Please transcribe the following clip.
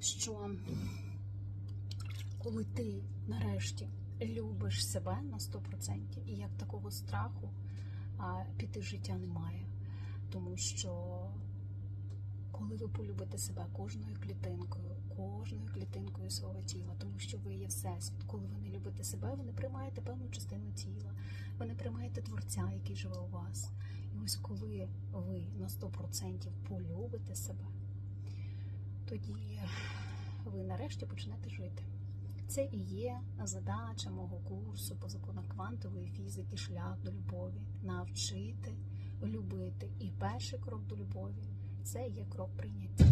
що коли ти нарешті любиш себе на 100%, і як такого страху піти життя немає. Тому що коли ви полюбите себе кожною клітинкою, кожною клітинкою свого тіла, тому що ви є всесвіт. Коли ви не любите себе, ви не приймаєте певну частину тіла, ви не приймаєте творця, який живе у вас. І ось коли ви на 100% полюбите себе, тоді ви нарешті почнете жити. Це і є задача мого курсу по законах квантової фізики, шлях до любові, навчити любити. І перший крок до любові це є крок прийняття.